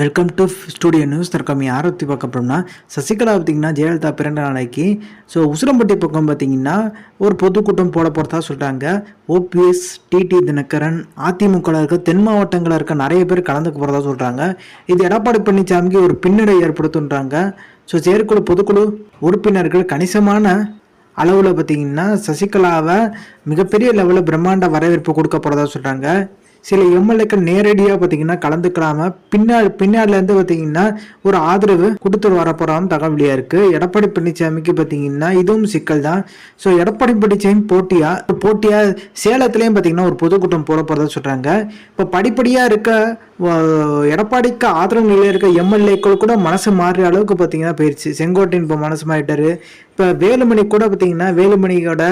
Welcome to studio news தற்கம் யாரை பற்றி பார்க்க போகிறோம்னா சசிகலா பார்த்திங்கன்னா ஜெயலலிதா பிறந்த நாளைக்கு. ஸோ உசிரம்பட்டி பக்கம் பார்த்திங்கன்னா ஒரு பொதுக்கூட்டம் போட போகிறதா சொல்கிறாங்க ஓபிஎஸ் டிடி தினகரன் அதிமுகவில் இருக்க தென் மாவட்டங்களில் இருக்க நிறைய பேர் கலந்துக்க போகிறதா சொல்கிறாங்க இது எடப்பாடி பழனிசாமிக்கு ஒரு பின்னடை ஏற்படுத்துன்றாங்க. ஸோ செயற்குழு பொதுக்குழு உறுப்பினர்கள் கணிசமான அளவில் பார்த்திங்கன்னா சசிகலாவை மிகப்பெரிய லெவலில் பிரம்மாண்ட வரவேற்பு கொடுக்க போகிறதா சொல்கிறாங்க சில எம்எல்ஏக்கள் நேரடியாக பார்த்தீங்கன்னா கலந்துக்கலாம பின்னாடி பின்னாடிலேருந்து பார்த்தீங்கன்னா ஒரு ஆதரவு கொடுத்துட்டு வரப்போறான்னு தகவலியாக இருக்குது எடப்பாடி பழனிசாமிக்கு பார்த்தீங்கன்னா இதுவும் சிக்கல் தான். ஸோ எடப்பாடி பழனிசாமி போட்டியாக போட்டியாக சேலத்துலேயும் பார்த்தீங்கன்னா ஒரு பொதுக்கூட்டம் போட போகிறதா சொல்கிறாங்க இப்போ படிப்படியாக இருக்க எடப்பாடிக்கு ஆதரவு நிலையில் இருக்க எம்எல்ஏக்கள் கூட மனசு மாறுற அளவுக்கு பார்த்தீங்கன்னா போயிடுச்சு செங்கோட்டையன் இப்போ மனசு மாறிட்டாரு. இப்போ வேலுமணி கூட பார்த்தீங்கன்னா வேலுமணியோட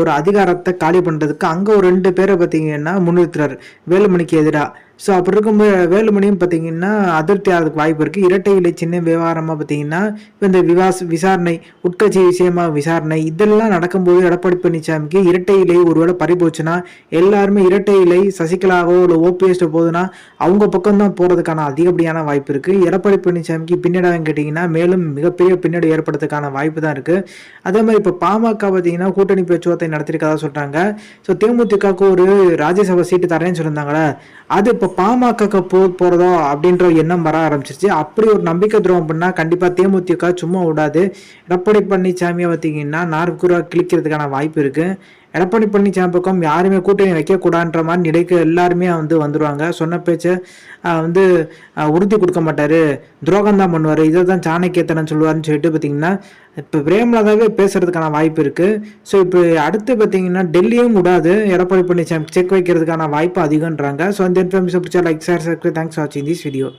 ஒரு அதிகாரத்தை காலி பண்ணுறதுக்கு அங்கே ஒரு ரெண்டு பேரை பார்த்தீங்கன்னா முன்னிறுத்துறாரு. வேலுமணிக்கு எதிராக ஸோ அப்படி இருக்கும்போது வேலுமணியும் பார்த்தீங்கன்னா அதிருப்தி ஆகிறதுக்கு வாய்ப்பு இருக்குது இரட்டை இலை சின்ன விவகாரமாக பார்த்தீங்கன்னா இப்போ இந்த விவாஸ் விசாரணை உட்கட்சி விஷயமா விசாரணை இதெல்லாம் நடக்கும்போது எடப்பாடி பழனிசாமிக்கு இரட்டை இலை ஒருவேளை பறிபோச்சுன்னா எல்லாருமே இரட்டை இலை சசிகலாவோ இல்லை ஓபிஎஸ்டோ போகுதுன்னா அவங்க பக்கம் தான் போகிறதுக்கான அதிகப்படியான வாய்ப்பு இருக்குது எடப்பாடி பழனிசாமிக்கு பின்னடைன்னு கேட்டிங்கன்னா மேலும் மிகப்பெரிய பின்னடை ஏற்படுறதுக்கான வாய்ப்பு தான் இருக்குது அதே மாதிரி இப்போ பாமக பார்த்தீங்கன்னா கூட்டணி பேச்சுவார்த்தை நடத்திருக்கதா சொல்கிறாங்க ஸோ தேமுதிகவுக்கு ஒரு ராஜ்யசபா சீட்டு தரேன்னு சொல்லியிருந்தாங்களே அது இப்போ பாமக போ போகிறதோ அப்படின்ற எண்ணம் வர ஆரம்பிச்சிருச்சு. அப்படி ஒரு நம்பிக்கை துரோகம் பண்ணால் கண்டிப்பாக தேமுதிக சும்மா விடாது. எடப்பாடி பழனிசாமியை பார்த்தீங்கன்னா நார்குரா கிழிக்கிறதுக்கான வாய்ப்பு இருக்குது எடப்பாடி பழனிசாமி பக்கம் யாருமே கூட்டணி வைக்கக்கூடாதுன்ற மாதிரி நிலைக்கு எல்லாருமே வந்து வந்துடுவாங்க சொன்ன பேச்சை வந்து உறுதி கொடுக்க மாட்டார். துரோகம் தான் பண்ணுவார். இதை தான் சாணக்கியத்தனம் சொல்லுவார்னு சொல்லிட்டு பார்த்தீங்கன்னா இப்போ பிரேமலதாவே பேசுறதுக்கான வாய்ப்பு இருக்குது ஸோ இப்போ அடுத்து பார்த்தீங்கன்னா டெல்லியும் விடாது. எடப்பாடி பழனிசாமி செக் வைக்கிறதுக்கான வாய்ப்பு அதிகன்றாங்க ஸோ அந்த இன்ஃபர்மேஷன் பிடிச்சா லைக் சார் சார் தேங்க்ஸ் வாட்சிங் திஸ் வீடியோ